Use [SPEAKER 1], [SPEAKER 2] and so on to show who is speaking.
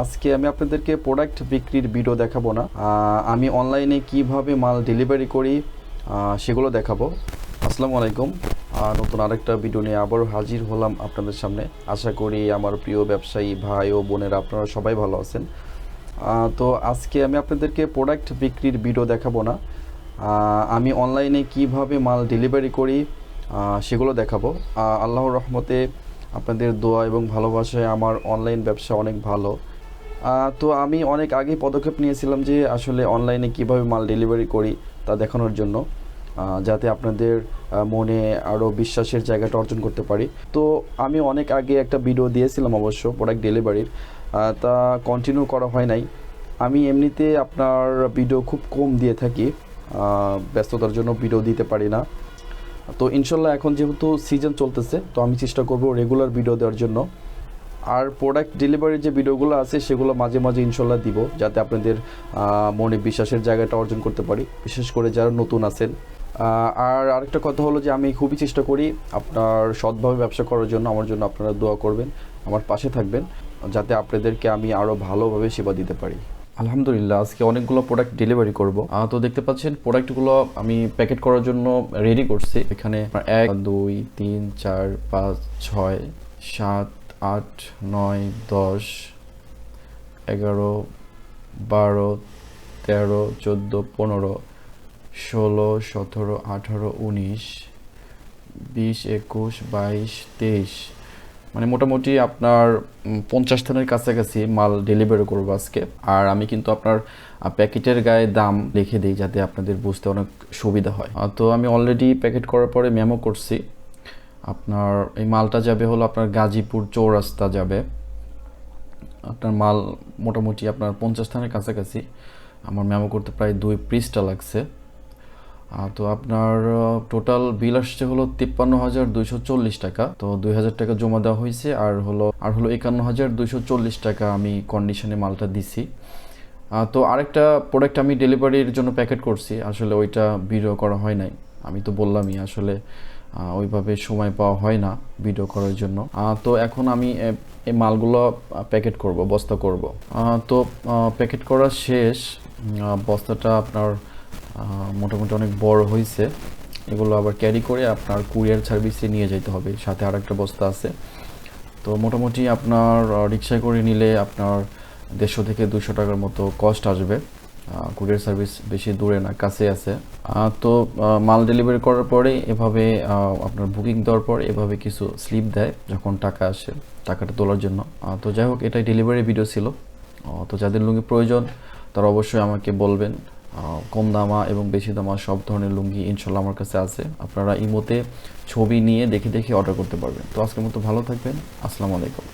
[SPEAKER 1] আজকে আমি আপনাদেরকে প্রোডাক্ট বিক্রির ভিডিও দেখাবো না আমি অনলাইনে কিভাবে মাল ডেলিভারি করি সেগুলো দেখাবো আসসালামু আলাইকুম নতুন আরেকটা ভিডিও নিয়ে আবারও হাজির হলাম আপনাদের সামনে আশা করি আমার প্রিয় ব্যবসায়ী ভাই ও বোনেরা আপনারা সবাই ভালো আছেন তো আজকে আমি আপনাদেরকে প্রোডাক্ট বিক্রির ভিডিও দেখাবো না আমি অনলাইনে কিভাবে মাল ডেলিভারি করি সেগুলো দেখাবো আল্লাহর রহমতে আপনাদের দোয়া এবং ভালোবাসায় আমার অনলাইন ব্যবসা অনেক ভালো তো আমি অনেক আগে পদক্ষেপ নিয়েছিলাম যে আসলে অনলাইনে কিভাবে মাল ডেলিভারি করি তা দেখানোর জন্য যাতে আপনাদের মনে আরও বিশ্বাসের জায়গাটা অর্জন করতে পারি তো আমি অনেক আগে একটা ভিডিও দিয়েছিলাম অবশ্য প্রোডাক্ট ডেলিভারির তা কন্টিনিউ করা হয় নাই আমি এমনিতে আপনার ভিডিও খুব কম দিয়ে থাকি ব্যস্ততার জন্য ভিডিও দিতে পারি না তো ইনশাল্লাহ এখন যেহেতু সিজন চলতেছে তো আমি চেষ্টা করব রেগুলার ভিডিও দেওয়ার জন্য আর প্রোডাক্ট ডেলিভারির যে ভিডিওগুলো আছে সেগুলো মাঝে মাঝে ইনশাল্লাহ দিব যাতে আপনাদের মনে বিশ্বাসের জায়গাটা অর্জন করতে পারি বিশেষ করে যারা নতুন আছেন আর আরেকটা কথা হলো যে আমি খুবই চেষ্টা করি আপনার সৎভাবে ব্যবসা করার জন্য আমার জন্য আপনারা দোয়া করবেন আমার পাশে থাকবেন যাতে আপনাদেরকে আমি আরও ভালোভাবে সেবা দিতে পারি আলহামদুলিল্লাহ আজকে অনেকগুলো প্রোডাক্ট ডেলিভারি করব তো দেখতে পাচ্ছেন প্রোডাক্টগুলো আমি প্যাকেট করার জন্য রেডি করছি এখানে এক দুই তিন চার পাঁচ ছয় সাত আট নয় দশ এগারো বারো তেরো চোদ্দো পনেরো ষোলো সতেরো আঠারো উনিশ বিশ একুশ বাইশ তেইশ মানে মোটামুটি আপনার পঞ্চাশ থানের কাছাকাছি মাল ডেলিভারি করবো আজকে আর আমি কিন্তু আপনার প্যাকেটের গায়ে দাম লিখে দিই যাতে আপনাদের বুঝতে অনেক সুবিধা হয় তো আমি অলরেডি প্যাকেট করার পরে মেমো করছি আপনার এই মালটা যাবে হলো আপনার গাজীপুর চৌরাস্তা যাবে আপনার মাল মোটামুটি আপনার পঞ্চাশ থানের কাছাকাছি আমার মেমো করতে প্রায় দুই পৃষ্ঠা লাগছে তো আপনার টোটাল বিল আসছে হলো তিপ্পান্ন হাজার দুইশো চল্লিশ টাকা তো দুই হাজার টাকা জমা দেওয়া হয়েছে আর হলো আর হলো একান্ন হাজার দুইশো চল্লিশ টাকা আমি কন্ডিশনে মালটা দিছি তো আরেকটা প্রোডাক্ট আমি ডেলিভারির জন্য প্যাকেট করছি আসলে ওইটা বিড়ো করা হয় নাই আমি তো বললামই আসলে ওইভাবে সময় পাওয়া হয় না ভিডিও করার জন্য তো এখন আমি এই মালগুলো প্যাকেট করব বস্তা করব তো প্যাকেট করা শেষ বস্তাটা আপনার মোটামুটি অনেক বড় হয়েছে এগুলো আবার ক্যারি করে আপনার কুরিয়ার সার্ভিসে নিয়ে যেতে হবে সাথে আর একটা বস্তা আছে তো মোটামুটি আপনার রিক্সায় করে নিলে আপনার দেড়শো থেকে দুশো টাকার মতো কস্ট আসবে কুরিয়ার সার্ভিস বেশি দূরে না কাছে আছে তো মাল ডেলিভারি করার পরে এভাবে আপনার বুকিং দেওয়ার পর এভাবে কিছু স্লিপ দেয় যখন টাকা আসে টাকাটা তোলার জন্য তো যাই হোক এটাই ডেলিভারি ভিডিও ছিল তো যাদের লুঙ্গি প্রয়োজন তারা অবশ্যই আমাকে বলবেন কম দামা এবং বেশি দামা সব ধরনের লুঙ্গি ইনশাল্লাহ আমার কাছে আছে আপনারা ইমোতে ছবি নিয়ে দেখে দেখে অর্ডার করতে পারবেন তো আজকের মতো ভালো থাকবেন আসসালামু আলাইকুম